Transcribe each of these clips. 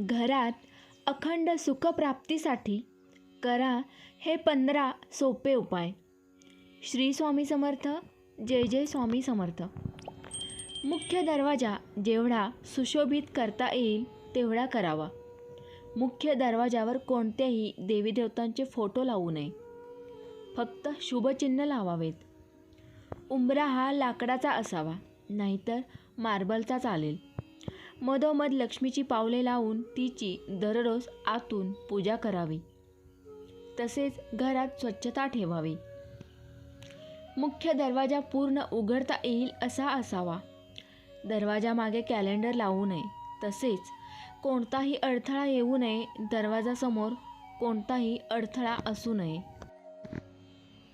घरात अखंड सुखप्राप्तीसाठी करा हे पंधरा सोपे उपाय. श्री स्वामी समर्थ जय जय स्वामी समर्थ. मुख्य दरवाजा जेवढा सुशोभित करता येईल तेवढा करावा. मुख्य दरवाजावर कोणत्याही देवीदेवतांचे फोटो लावू नये. फक्त शुभचिन्ह लावावेत. उंबरा हा लाकडाचा असावा नाहीतर मार्बलचा चालेल. मधोमध लक्ष्मीची पावले लावून तिची दररोज आतून पूजा करावी. तसेच घरात स्वच्छता ठेवावी. मुख्य दरवाजा पूर्ण उघडता येईल असा असावा. दरवाजामागे कॅलेंडर लावू नये. तसेच कोणताही अडथळा येऊ नये. दरवाजासमोर कोणताही अडथळा असू नये.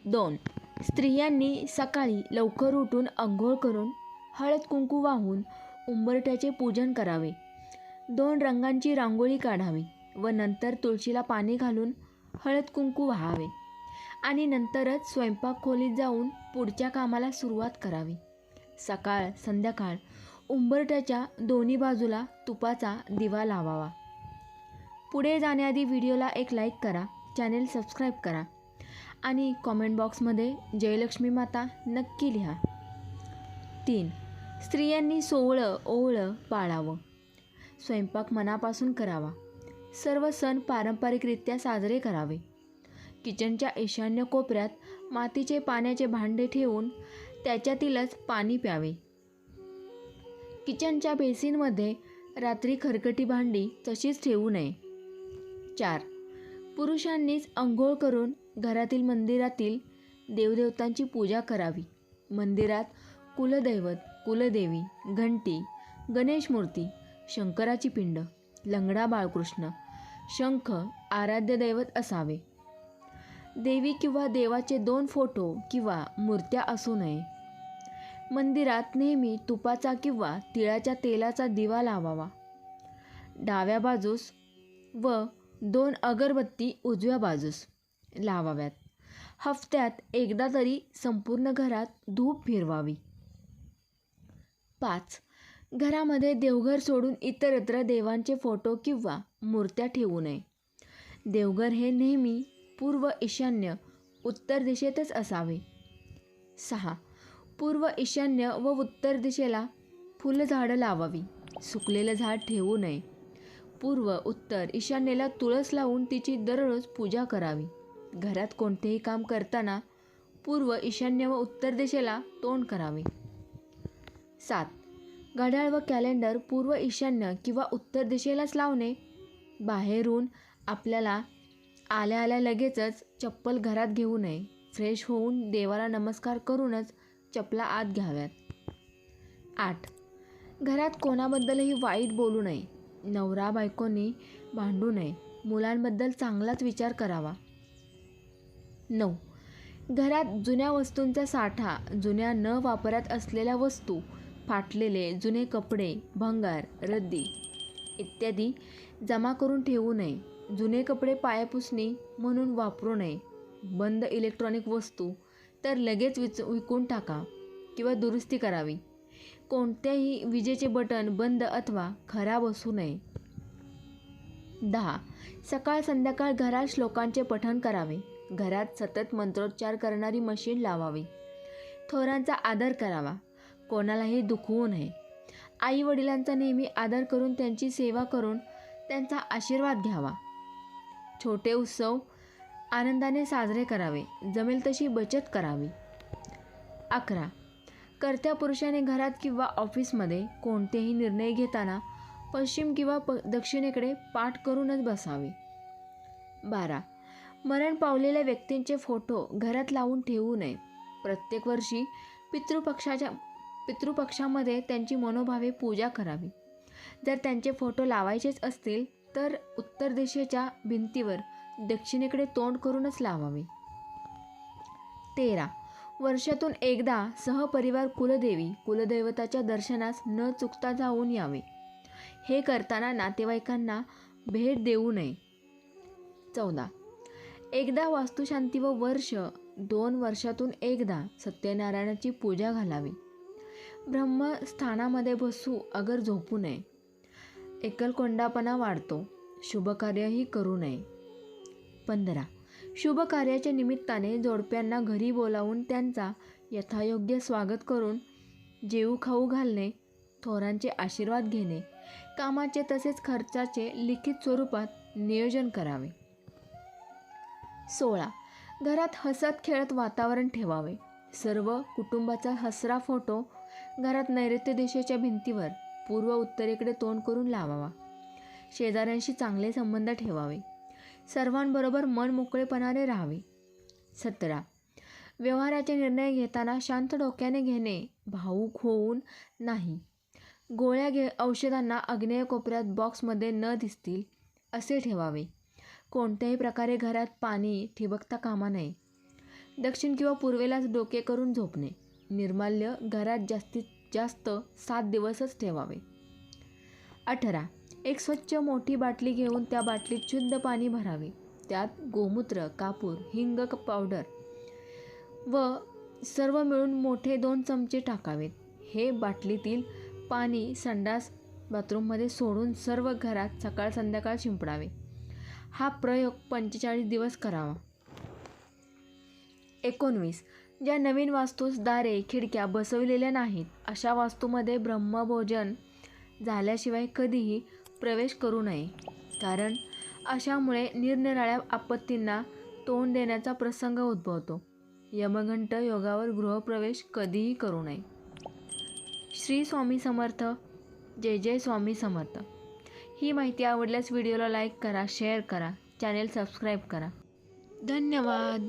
दोन. स्त्रियांनी सकाळी लवकर उठून अंघोळ करून हळद कुंकू वाहून उंबरट्याचे पूजन करावे. दोन रंगांची रांगोळी काढावी व नंतर तुळशीला पाणी घालून हळद कुंकू व्हावे आणि नंतरच स्वयंपाक खोलीत जाऊन पुढच्या कामाला सुरुवात करावी. सकाळ संध्याकाळ उंबरट्याच्या दोन्ही बाजूला तुपाचा दिवा लावावा. पुढे जाण्याआधी व्हिडिओला एक लाईक करा चॅनेल सबस्क्राईब करा आणि कॉमेंट बॉक्समध्ये जयलक्ष्मी माता नक्की लिहा. तीन स्त्रियांनी सोवळं ओवळं पाळावं. स्वयंपाक मनापासून करावा. सर्व सण पारंपरिकरित्या साजरे करावे. किचनच्या ईशान्य कोपऱ्यात मातीचे पाण्याचे भांडे ठेवून त्याच्यातीलच पाणी प्यावे. किचनच्या बेसिनमध्ये रात्री खरकटी भांडी तशीच ठेवू नये. चार. पुरुषांनीच अंघोळ करून घरातील मंदिरातील देवदेवतांची पूजा करावी. मंदिरात कुलदैवत कुलदेवी घंटी गणेश मूर्ती शंकराची पिंड लंगडा बाळकृष्ण शंख आराध्य दैवत असावे. देवी किंवा देवाचे दोन फोटो किंवा मूर्त्या असू नये. मंदिरात नेहमी तुपाचा किंवा तिळाच्या तेलाचा दिवा लावावा. डाव्या बाजूस व दोन अगरबत्ती उजव्या बाजूस लावाव्यात. हफ्त्यात एकदा तरी संपूर्ण घरात धूप फिरवावी. पाच. घरामध्ये देवघर सोडून इतरत्र देवांचे फोटो किंवा मूर्त्या ठेवू नये. देवघर हे नेहमी पूर्व ईशान्य उत्तर दिशेतच असावे. सहा. पूर्व ईशान्य व उत्तर दिशेला फुलझाडं लावावी. सुकलेलं झाड ठेवू नये. पूर्व उत्तर ईशान्येला तुळस लावून तिची दररोज पूजा करावी. घरात कोणतेही काम करताना पूर्व ईशान्य व उत्तर दिशेला तोंड करावे. सात. घड्याळ व कॅलेंडर पूर्व ईशान्य किंवा उत्तर दिशेलाच लावणे. बाहेरून आपल्याला आल्या आल्या लगेचच चप्पल घरात घेऊ नये. फ्रेश होऊन देवाला नमस्कार करूनच चपला आत घ्याव्यात. आठ. घरात कोणाबद्दलही वाईट बोलू नये. नवरा बायकोनी भांडू नये. मुलांबद्दल चांगलाच विचार करावा. नऊ. घरात जुन्या वस्तूंचा साठा जुन्या न वापरात असलेल्या वस्तू फाटलेले जुने कपडे भंगार रद्दी इत्यादी जमा करून ठेवू नये. जुने कपडे पायापुसणी म्हणून वापरू नये. बंद इलेक्ट्रॉनिक वस्तू तर लगेच विच विकून टाका किंवा दुरुस्ती करावी. कोणत्याही विजेचे बटन बंद अथवा खराब असू नये. दहा. सकाळ संध्याकाळ घरात श्लोकांचे पठण करावे. घरात सतत मंत्रोच्चार करणारी मशीन लावावी. थोरांचा आदर करावा. कोणालाही दुखवू नये. आई वडिलांचा नेहमी आदर करून त्यांची सेवा करून त्यांचा आशीर्वाद घ्यावा. छोटे उत्सव आनंदाने साजरे करावे. जमेल तशी बचत करावी. अकरा. कर्त्या पुरुषाने घरात किंवा ऑफिसमध्ये कोणतेही निर्णय घेताना पश्चिम किंवा प दक्षिणेकडे पाठ करूनच बसावे. बारा. मरण पावलेल्या व्यक्तींचे फोटो घरात लावून ठेवू नये. प्रत्येक वर्षी पितृपक्षाच्या पितृपक्षामध्ये त्यांची मनोभावे पूजा करावी. जर त्यांचे फोटो लावायचेच असतील तर उत्तर दिशेच्या भिंतीवर दक्षिणेकडे तोंड करूनच लावावे. तेरा. वर्षातून एकदा सहपरिवार कुलदेवी कुलदैवताच्या दर्शनास न चुकता जाऊन यावे. हे करताना नातेवाईकांना भेट देऊ नये. चौदा. एकदा वास्तुशांती व वर्ष दोन वर्षातून एकदा सत्यनारायणाची पूजा घालावी. ब्रह्मस्थानामध्ये बसू अगर झोपू नये. एकलकोंडापणा वाढतो शुभकार्यही करू नये. पंधरा. शुभ कार्याच्या निमित्ताने जोडप्यांना घरी बोलावून त्यांचा यथायोग्य स्वागत करून जेऊ खाऊ घालणे थोरांचे आशीर्वाद घेणे कामाचे तसेच खर्चाचे लिखित स्वरूपात नियोजन करावे. सोळा. घरात हसत खेळत वातावरण ठेवावे. सर्व कुटुंबाचा हसरा फोटो घरात नैऋत्य दिशेच्या भिंतीवर पूर्व उत्तरेकडे तोंड करून लावावा. शेजाऱ्यांशी चांगले संबंध ठेवावे. सर्वांबरोबर मन मोकळेपणाने राहावे. सतरा. व्यवहाराचे निर्णय घेताना शांत डोक्याने घेणे भावूक होऊन नाही. गोळ्या घे औषधांना आग्नेय कोपऱ्यात बॉक्समध्ये न दिसतील असे ठेवावे. कोणत्याही प्रकारे घरात पाणी ठिबकता कामा नये. दक्षिण किंवा पूर्वेलाच डोके करून झोपणे. निर्माल्य घरात जास्तीत जास्त सात दिवसच ठेवावे. अठरा. एक स्वच्छ मोठी बाटली घेऊन त्या बाटलीत शुद्ध पाणी भरावे. त्यात गोमूत्र कापूर हिंग पावडर व सर्व मिळून मोठे दोन चमचे टाकावेत. हे बाटलीतील पाणी संडास बाथरूममध्ये सोडून सर्व घरात सकाळ संध्याकाळ शिंपडावे. हा प्रयोग पंचेचाळीस दिवस करावा. एकोणवीस. ज्या नवीन वास्तूस दारे खिडक्या बसविलेल्या नाहीत अशा वास्तूमध्ये ब्रह्मभोजन झाल्याशिवाय कधीही प्रवेश करू नये. कारण अशामुळे निरनिराळ्या आपत्तींना तोंड देण्याचा प्रसंग उद्भवतो. यमघंट योगावर गृहप्रवेश कधीही करू नये. श्री स्वामी समर्थ. जय जय स्वामी समर्थ. ही माहिती आवडल्यास व्हिडिओला लाईक करा शेअर करा चॅनेल सबस्क्राईब करा. धन्यवाद.